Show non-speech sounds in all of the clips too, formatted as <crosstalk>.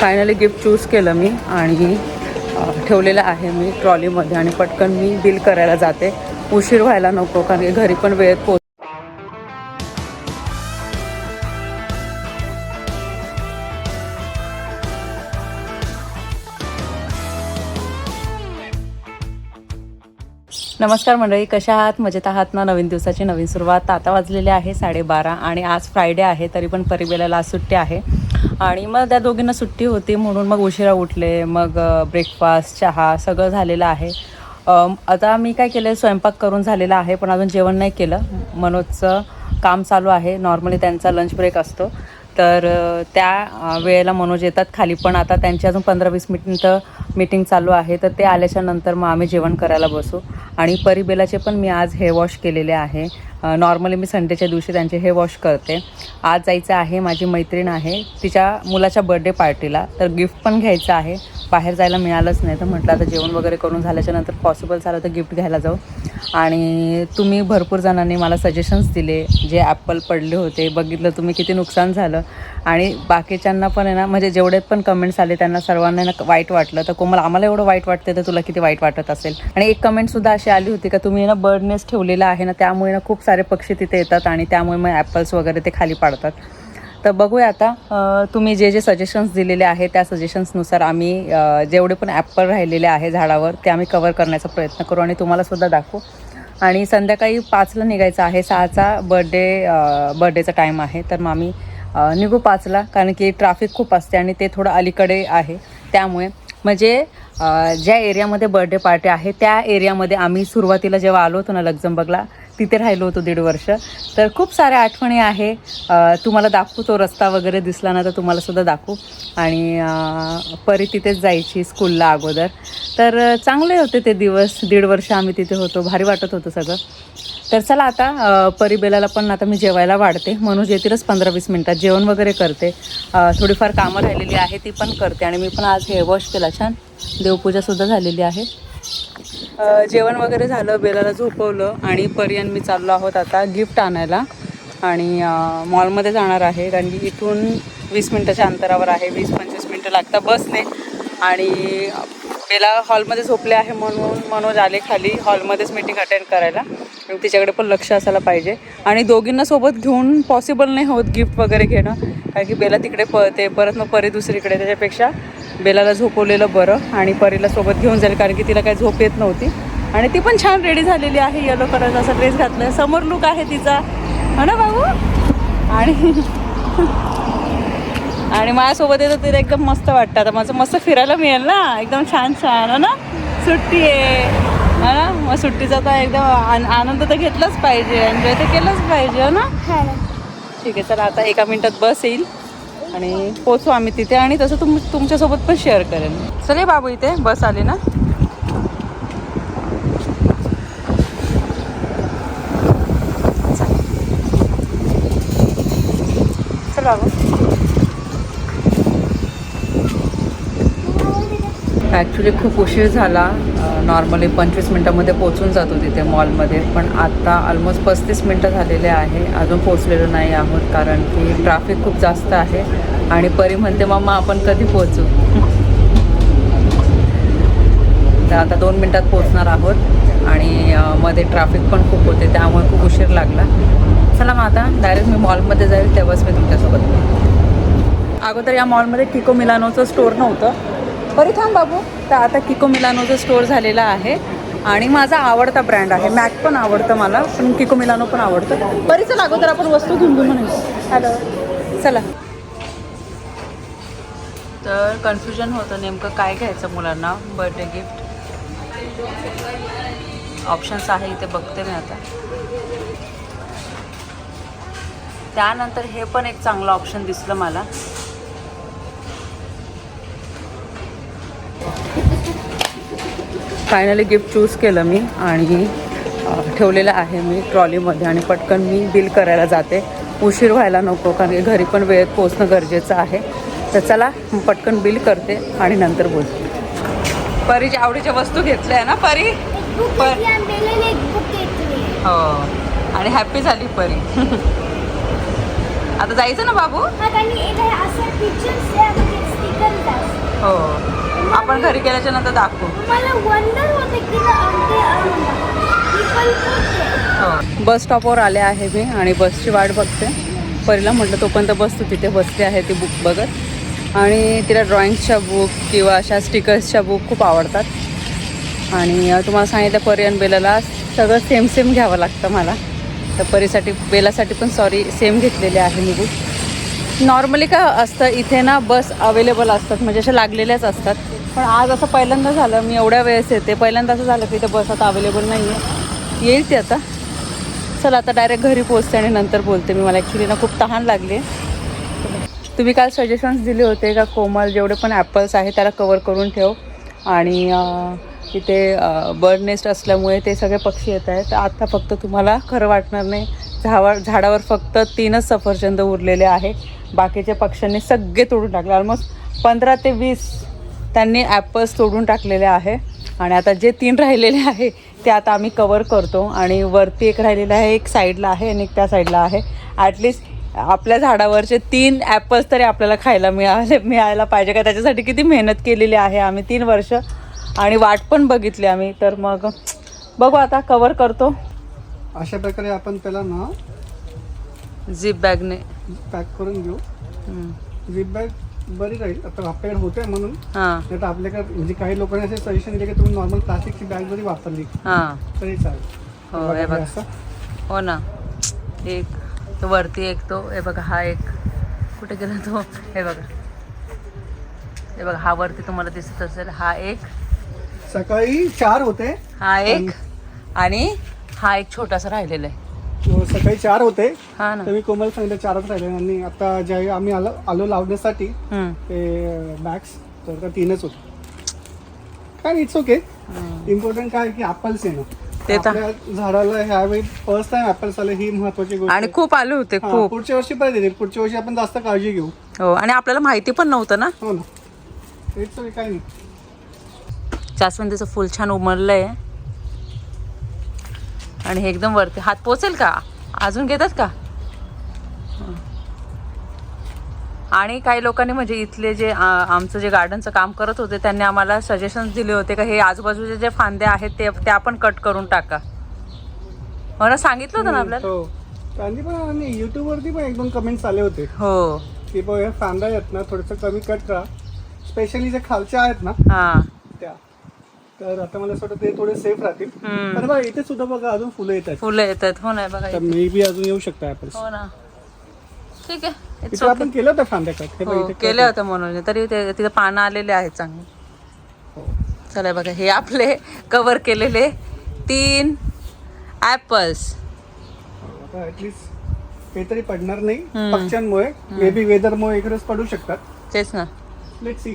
Finally gift choose केलं मी आणि ठेवलेलं आहे मी ट्रॉलीमध्ये आणि पटकन मी बिल करायला जाते. उशीर व्हायला नको कारण की घरी पण वेळेत पोच नमस्कार मंडळी कशा आहात? मजेत आहात ना? नवीन दिवसाची नवीन सुरुवात. आता वाजलेली आहे साडेबारा आणि आज फ्रायडे आहे तरी पण परिबेला सुट्टी आहे. आणि मग त्या दोघींना सुट्टी होती म्हणून मग उशिरा उठले मग ब्रेकफास्ट चहा सगळं झालेलं आहे. आता मी काय केलं स्वयंपाक करून झालेला आहे पण अजून जेवण नाही केलं. मनोजचं काम चालू आहे नॉर्मली त्यांचा लंच ब्रेक असतो. तर त्या वेळेला मनोज येतात खाली पण आता त्यांची अजून पंधरा वीस मिनिटं मीटिंग चालू आहे तर ते आल्याच्यानंतर मग आम्ही जेवण करायला बसू. आणि परिबेलाचे पण मी आज हेअर वॉश केलेले आहे. नॉर्मली मी संडेच्या दिवशी त्यांचे हे वॉश करते. आज जायचं आहे माझी मैत्रीण आहे तिच्या मुलाच्या बर्थडे पार्टीला तर गिफ्ट पण घ्यायचं आहे. बाहेर जायला मिळालंच नाही तर म्हटलं आता जेवण वगैरे करून झाल्याच्यानंतर पॉसिबल झालं तर गिफ्ट घ्यायला जाऊ. आणि तुम्ही भरपूर जणांनी मला सजेशन्स दिले जे ॲपल पडले होते बघितलं तुम्ही किती नुकसान झालं. आणि बाकीच्यांना पण आहे ना म्हणजे जेवढे पण कमेंट्स आले त्यांना सर्वांना ना वाईट वाटलं. तर कोमल आम्हाला एवढं वाईट वाटते तर तुला किती वाईट वाटत असेल? आणि एक कमेंटसुद्धा अशी आली होती का तुम्ही ना बर्डनेस ठेवलेला आहे ना त्यामुळे ना खूप सारे पक्षी तिथे येतात आणि त्यामुळे मग ॲपल्स वगैरे ते खाली पाडतात. तर बघूया आता तुम्ही जे जे सजेशन्स दिलेले आहे त्या सजेशन्सनुसार आम्ही जेवढे पण ॲपल राहिलेले आहे झाडावर ते आम्ही कवर करण्याचा प्रयत्न करू आणि तुम्हालासुद्धा दाखवू. आणि संध्याकाळी पाचला निघायचं आहे सहाचा बर्थडे बर्थडेचा टाईम आहे. तर मग आम्ही निघू पाचला कारण की ट्रॅफिक खूप असते आणि ते थोडं अलीकडे आहे. त्यामुळे म्हणजे ज्या एरियामध्ये बर्थडे पार्टी आहे त्या एरियामध्ये आम्ही सुरुवातीला जेव्हा आलो होतो ना लक्झमबर्गला तिथे राहिलो होतो दीड वर्ष. तर खूप साऱ्या आठवणी आहे. तुम्हाला दाखवू तो रस्ता वगैरे दिसला ना तर तुम्हाला सुद्धा दाखवू. आणि परी तिथेच जायची स्कूलला अगोदर. तर चांगले होते ते दिवस. दीड वर्ष आम्ही तिथे होतो. भारी वाटत होतं सगळं. तर चला आता अ, परिबेलाला पण आता मी जेवायला वाढते. म्हणून येतीलच पंधरा वीस मिनटात. जेवण वगैरे करते. थोडीफार कामं राहिलेली आहे ती पण करते. आणि मी पण आज हे वॉश केला. छान. देवपूजासुद्धा झालेली आहे. जेवण वगैरे झालं बेलाला झोपवलं आणि पर्यंत मी चाललो आहोत आता गिफ्ट आणायला. आणि मॉलमध्ये जाणार आहे कारण की इथून वीस मिनटाच्या अंतरावर आहे. वीस पंचवीस मिनटं लागतात बसने. आणि बेला हॉलमध्ये झोपले आहे म्हणून मनोज आले खाली. हॉलमध्येच मीटिंग अटेंड करायला. तिच्याकडे पण लक्ष असायला पाहिजे. आणि दोघींना सोबत घेऊन पॉसिबल नाही होत गिफ्ट वगैरे घेणं. कारण की बेला तिकडे पळते परत मग परी दुसरीकडे त्याच्यापेक्षा बेलाला झोपवलेलं बरं. आणि परीला सोबत घेऊन जाईल कारण की तिला काही झोप येत नव्हती. आणि ती पण छान रेडी झालेली आहे. येलो कलरचा असा ड्रेस घातला समोर लुक आहे तिचा. हो ना बाबू? आणि <laughs> आणि माझ्यासोबत येतं तिला एकदम मस्त वाटतं. आता माझं मस्त फिरायला मिळेल ना? एकदम छान छान. हो ना? सुट्टी आहे. हो ना? मग सुट्टीचा तर एकदम आन- आनंद तर घेतलाच पाहिजे. एन्जॉय तर केलंच पाहिजे. हो ना? ठीक आहे चला आता एका मिनिटात बस येईल. आणि पोचू आम्ही तिथे आणि तसं तुम तुमच्यासोबत पण शेअर करेन. चले बाबू इथे. बस आली ना? चल बाबू. ॲक्च्युली खूप उशीर झाला. नॉर्मली पंचवीस मिनटामध्ये पोचून जातो तिथे मॉलमध्ये पण आत्ता ऑलमोस्ट पस्तीस मिनटं झालेले आहे. अजून पोचलेलो नाही आहोत कारण की ट्रॅफिक खूप जास्त आहे. आणि परी म्हणते मामा आपण कधी पोचू <laughs> तर आता दोन मिनटात पोचणार आहोत. आणि मध्ये ट्रॅफिक पण खूप होते. त्यामुळे खूप उशीर लागला. चला मग आता डायरेक्ट मी मॉलमध्ये जाईल तेव्हाच मी तुमच्यासोबत अगोदर या मॉलमध्ये किको मिलानोचं स्टोर नव्हतं. बरी थांब बाबू. तर आता किको मिलानोचं स्टोअर झालेला आहे आणि माझा आवडता ब्रँड आहे. मॅक पण आवडतं मला पण किको मिलानो पण आवडतं. बरी चला अगोदर आपण वस्तू घेऊन घेऊ म्हणून हॅलो चला. तर कन्फ्युजन होतं नेमकं काय घ्यायचं मुलांना. बर्थडे गिफ्ट ऑप्शन्स आहे इथे बघते मी आता. त्यानंतर हे पण एक चांगलं ऑप्शन दिसलं मला. फायनली गिफ्ट चूज केलं मी आणि ठेवलेलं आहे मी ट्रॉलीमध्ये आणि पटकन मी बिल करायला जाते. उशीर व्हायला नको कारण की घरी पण वेळेत पोचणं गरजेचं आहे. तर चला पटकन बिल करते आणि नंतर बोल परीच्या आवडीच्या वस्तू घेतल्या आहे ना परी? पर. हो. आणि हॅपी झाली परी. आता जायचं ना बाबू? हो. आपण घरी गेल्याच्यानंतर दाखवू. मला वंडर होते की ना आमचे ही पण खूप बस स्टॉपवर आले आहे मी आणि बसची वाट बघते. परीला म्हटलं तोपर्यंत बस तू तिथे बसते आहे ती बुक बघत. आणि तिला ड्रॉइंग्सच्या बुक किंवा अशा स्टिकर्सच्या बुक खूप आवडतात. आणि तुम्हाला सांगितलं परी आणि बेलाला सगळं सेम सेम घ्यावं लागतं मला. तर परीसाठी बेलासाठी पण सॉरी सेम घेतलेले आहे मी बुक नॉर्मली काय असतं इथे ना बस अवेलेबल असतात म्हणजे अशा लागलेल्याच असतात. पण आज असं पहिल्यांदा झालं मी एवढ्या वेळेस येते. पहिल्यांदा असं झालं की इथे बस आता अवेलेबल नाही आहे येईल ती आता. चल आता डायरेक्ट घरी पोचते आणि नंतर बोलते मी. मला ॲक्च्युली ना खूप तहान लागली. तुम्ही काल सजेशन्स दिले होते का कोमल जेवढे पण ॲपल्स आहे त्याला कवर करून ठेव. आणि तिथे इथे बर्ड नेस्ट असल्यामुळे ते सगळे पक्षी येत आहेत. तर आता फक्त तुम्हाला खरं वाटणार नाही. झावा झाडावर फक्त तीनच सफरचंद उरलेले आहे बाकीच्या पक्ष्यांनी सगळे तोडून टाकले. ऑलमोस्ट पंधरा ते वीस त्यांनी ॲपल्स तोडून टाकलेले आहे. आणि आता जे तीन राहिलेले आहे ते आता आम्ही कवर करतो. आणि वरती एक राहिलेलं आहे एक साईडला आहे आणि एक त्या साईडला आहे. ॲटलिस्ट आपल्या झाडावरचे तीन ॲपल्स तरी आपल्याला खायला मिळाले मिळायला पाहिजे. का त्याच्यासाठी किती मेहनत केलेली आहे आम्ही तीन वर्ष. आणि वाट पण बघितली आम्ही. तर मग बघू आता कवर करतो. अशा प्रकारे आपण त्याला ना झिप बॅगने पॅक करून घेऊ. झिप बॅग बरी राहील. आता आपल्याकडे होते म्हणून. हां. नाही तर आपल्याकडे म्हणजे काही लोकांनी असे सजेशन दिले की तुम्ही नॉर्मल प्लास्टिकची बॅग जरी वापरली हां. तरी चालेल. हो हे हे बघ. असं. हो ना. एक तो वरती एक तो हे बघा हा एक. कुठे गेला तो? हे बघा. हे बघा हा वरती तुम्हाला दिसत असेल हा एक. सकाळी चार होते. हा एक. आणि हा एक छोटासा राहिलेला आहे. सकाळी चार होते. हा ना. तर मी कोमल सांगितलं चारच राहिले. आणि आता ज्यावेळी आम्ही आलो आलो लावण्यासाठी हम्म. ते बॅग्स तर त्या तीनच होते. काय इट्स ओके इम्पॉर्टंट काय की आहे ना ते तर- आपल्या झाडाला ह्यावेळी फर्स्ट टाइम ॲपल्स आले ही महत्वाची गोष्ट आणि आहे. खूप आले होते हा, खूप. पुढच्या वर्षी परत येतील. पुढच्या वर्षी आपण जास्त काळजी घेऊ. हो आणि आपल्याला माहिती पण नव्हतं ना? हो ना. तेच तर काय नाही. जास्वंदीचं फुल छान उमरलंय आणि हे एकदम वरती. हात पोचेल का? अजून घेतात का? हं. आणि काही लोकांनी म्हणजे इथले जे आमचं जे गार्डनचं काम करत होते त्यांनी आम्हाला सजेशन्स दिले होते का हे आजूबाजूचे जे फांदे आहेत ते ते आपण कट करून टाका. हो ना सांगितलं होतं ना आपल्याला? हो. पण युट्यूब वरती पण एक दोन कमेंट्स आले होते. हो. की बघ हे फांदा आहेत ना थोडंसं कमी कट करा. स्पेशली जे खालच्या आहेत ना हां. त्या तर आता मला असं वाटतं ते थोडे सेफ राहतील. हम्म. पण बघा इथे सुद्धा बघा अजून फुलं येत आहेत फुलं येतात. हो ना बघा तर इथे. मे बी अजून येऊ शकतं हो ना. ठीक आहे. It's इथे okay. आपण केलं होतं फांद्या कट हे बघ हो इथे केले होते म्हणून. तरी ते तिथे पानं आलेले आहेत चांगले. हो. चला बघा हे आपले कव्हर केलेले तीन ॲपल्स आता ऍटलीस्ट काहीतरी पडणार नाही. हम्म. पक्ष्यांमुळे मे बी वेदरमुळे इकडेच पडू शकतात. तेच ना. लेट सी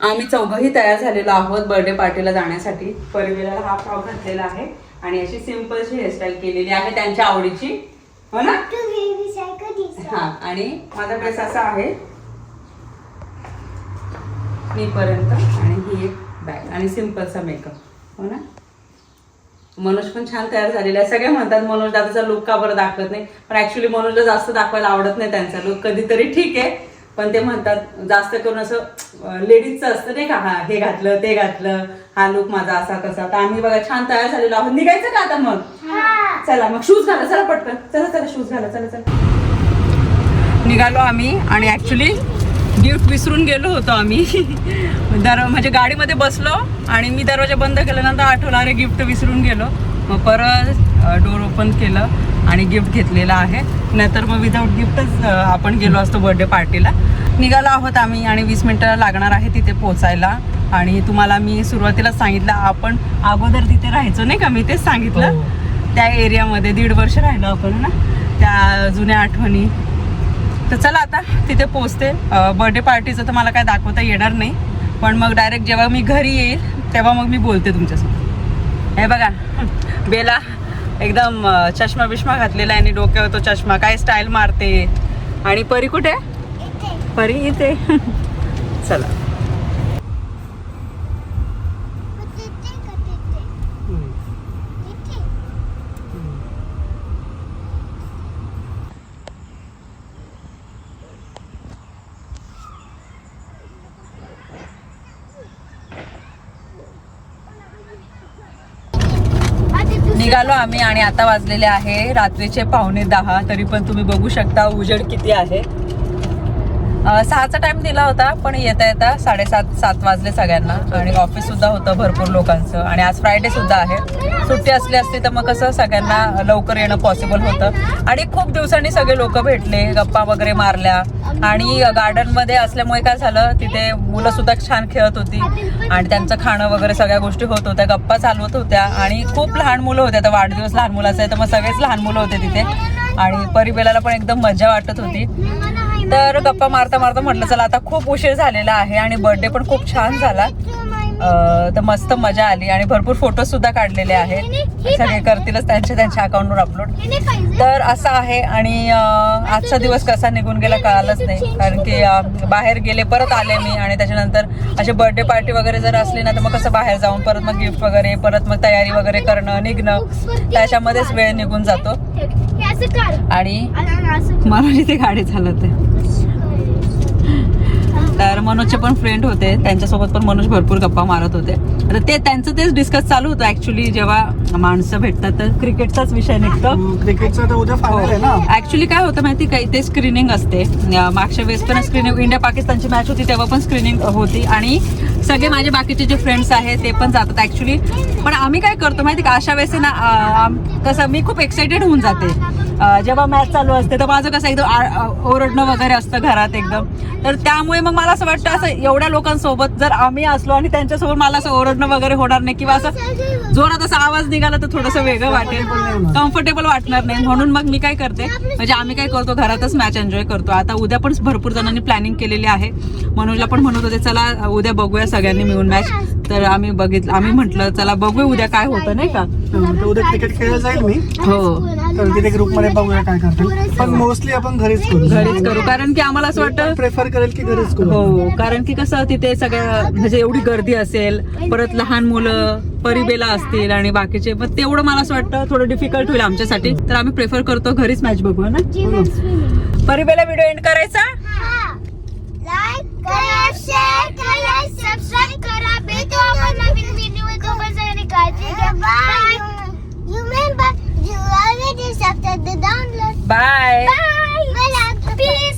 आम्ही चौघही तयार झालेलो आहोत बर्थडे पार्टीला जाण्यासाठी. परिवेला हा फ्रॉक घातलेला आहे आणि अशी सिम्पलची हेअरस्टाईल केलेली आहे त्यांच्या आवडीची. हो ना? हा आणि माझा ड्रेस असा आहे. पर्यंत आणि ही एक बॅग आणि सिम्पलचा मेकअप हो ना? मनोज पण छान तयार झालेला आहे. सगळे म्हणतात मनोज दादाचा लुक का बरं दाखवत नाही? पण ऍक्च्युली मनोजला जास्त दाखवायला आवडत नाही त्यांचा लुक कधीतरी ठीक आहे. पण ते म्हणतात जास्त करून असं लेडीजचं असतं नाही का हा हे घातलं ते घातलं हा लुक माझा असा कसा तर आम्ही बघा छान तयार झालेलो आहोत. निघायचं का आता मग? चला मग शूज घाला चला पटकन. चला चला शूज घाला चला चला. निघालो आम्ही आणि ऍक्च्युली गिफ्ट विसरून गेलो होतो आम्ही. <laughs> दर म्हणजे गाडीमध्ये बसलो आणि मी दरवाजा बंद केल्यानंतर आठवलं अरे गिफ्ट विसरून गेलो. मग परत डोर ओपन केलं आणि गिफ्ट घेतलेलं आहे. नाहीतर मग विदाऊट गिफ्टच आपण गेलो असतो बर्थडे पार्टीला निघालो आहोत आम्ही आणि वीस मिनटं लागणार आहे तिथे पोचायला आणि तुम्हाला मी सुरुवातीला सांगितलं आपण अगोदर तिथे राहायचो नाही का? मी तेच सांगितलं. त्या एरियामध्ये दीड वर्ष राहिलो आपण ना? त्या जुन्या आठवणी. तर चला आता तिथे पोचते बर्थडे पार्टीचं तर मला काय दाखवता येणार नाही. पण मग डायरेक्ट जेव्हा मी घरी येईल तेव्हा मग मी बोलते तुमच्यासोबत. हे बघा. बेला एकदम चष्मा बिष्मा घातलेला आहे आणि डोक्यावर तो चष्मा. काय स्टाईल मारते? आणि परी कुठे? परी इथे. <laughs> चला. निघालो आम्ही आणि आता वाजलेले आहे रात्रीचे पावणे दहा. तरी पण तुम्ही बघू शकता उजेड किती आहे. सहाचा टाइम दिला होता पण येता येता साडेसात सात वाजले सगळ्यांना. आणि ऑफिस सुद्धा होतं भरपूर लोकांचं. आणि आज फ्रायडे सुद्धा आहे. सुट्टी असली असती तर मग कसं सगळ्यांना लवकर येणं पॉसिबल होतं. आणि खूप दिवसांनी सगळे लोक भेटले गप्पा वगैरे मारल्या. आणि गार्डनमध्ये असल्यामुळे काय झालं तिथे मुलं सुद्धा छान खेळत होती. आणि त्यांचं खाणं वगैरे सगळ्या गोष्टी होत होत्या गप्पा चालवत होत्या. आणि खूप लहान मुलं होते आता वाढदिवस लहान मुलाचा आहे तर मग सगळेच लहान मुलं होते तिथे. आणि परिबेलाला पण एकदम मजा वाटत होती. तर गप्पा मारता मारता म्हटलं चला आता खूप उशीर झालेला आहे आणि बर्थडे पण खूप छान झाला. तर मस्त मजा आली आणि भरपूर फोटो सुद्धा काढलेले आहेत. सगळे करतीलच त्यांच्या त्यांच्या अकाउंटवर अपलोड तर असं आहे आणि आजचा दिवस कसा निघून गेला कळालंच नाही. कारण की बाहेर गेले परत आले मी आणि त्याच्यानंतर असे बर्थडे पार्टी वगैरे जर असली ना तर मग कसं बाहेर जाऊन परत मग गिफ्ट वगैरे परत मग तयारी वगैरे करणं निघणं त्याच्यामध्येच वेळ निघून जातो. आणि मला इथे गाडी चालवते. तर मनोजचे पण फ्रेंड होते. त्यांच्यासोबत पण मनोज भरपूर गप्पा मारत होते. आता ते त्यांचं तेच डिस्कस चालू होतं. ऍक्च्युली जेव्हा माणसं भेटतात तर क्रिकेटचाच विषय निघतो. क्रिकेटचा तर ऍक्च्युली काय होतं माहिती का? इथे स्क्रीनिंग असते. मागच्या वेळेस पण स्क्रीनिंग इंडिया पाकिस्तानची मॅच होती तेव्हा पण स्क्रीनिंग होती. आणि सगळे माझे बाकीचे जे फ्रेंड्स आहेत ते पण जातात ऍक्च्युली पण आम्ही काय करतो माहिती का? अशा वेळेस ना कसं मी खूप एक्साइटेड होऊन जाते. जेव्हा मॅच चालू असते तर माझं कसं एकदम ओरडणं वगैरे असतं घरात एकदम. तर त्यामुळे मग मला असं वाटतं असं एवढ्या लोकांसोबत जर आम्ही असलो आणि त्यांच्यासोबत मला असं ओरडणं वगैरे होणार नाही किंवा असं जोरात असा आवाज निघाला तर थोडंसं वेगळं वाटेल. कम्फर्टेबल वाटणार नाही. म्हणून मग मी काय करते म्हणजे आम्ही काय करतो घरातच मॅच एन्जॉय करतो. आता उद्या पण भरपूर जणांनी प्लॅनिंग केलेली आहे. मनोजला पण म्हणत होते चला उद्या बघूया सगळ्यांनी मिळून मॅच तर आम्ही बघितलं आम्ही म्हटलं चला बघूया उद्या काय होतं नाही का? उद्या क्रिकेट खेळायला जाईल मी. हो. तर तिथे ग्रुपमध्ये बघूया काय करतील. पण मोस्टली आपण घरीच करू. घरीच करू. कारण की आम्हाला असं वाटतं प्रेफर करेल की घरीच करू. हो. कारण की कसं तिथे सगळ्या म्हणजे एवढी गर्दी असेल परत लहान मुलं परिबेला असतील आणि बाकीचे. मग तेवढं मला असं वाटतं थोडं डिफिकल्ट होईल आमच्यासाठी. तर आम्ही प्रेफर करतो घरीच मॅच बघू हो ना? परिबेला व्हिडिओ एंड करायचा? लाईक करा शेअर करा सबस्क्राईब करा. भेटू आपण नवीन video Bye. You remember, you already the download. Bye. Bye. Peace.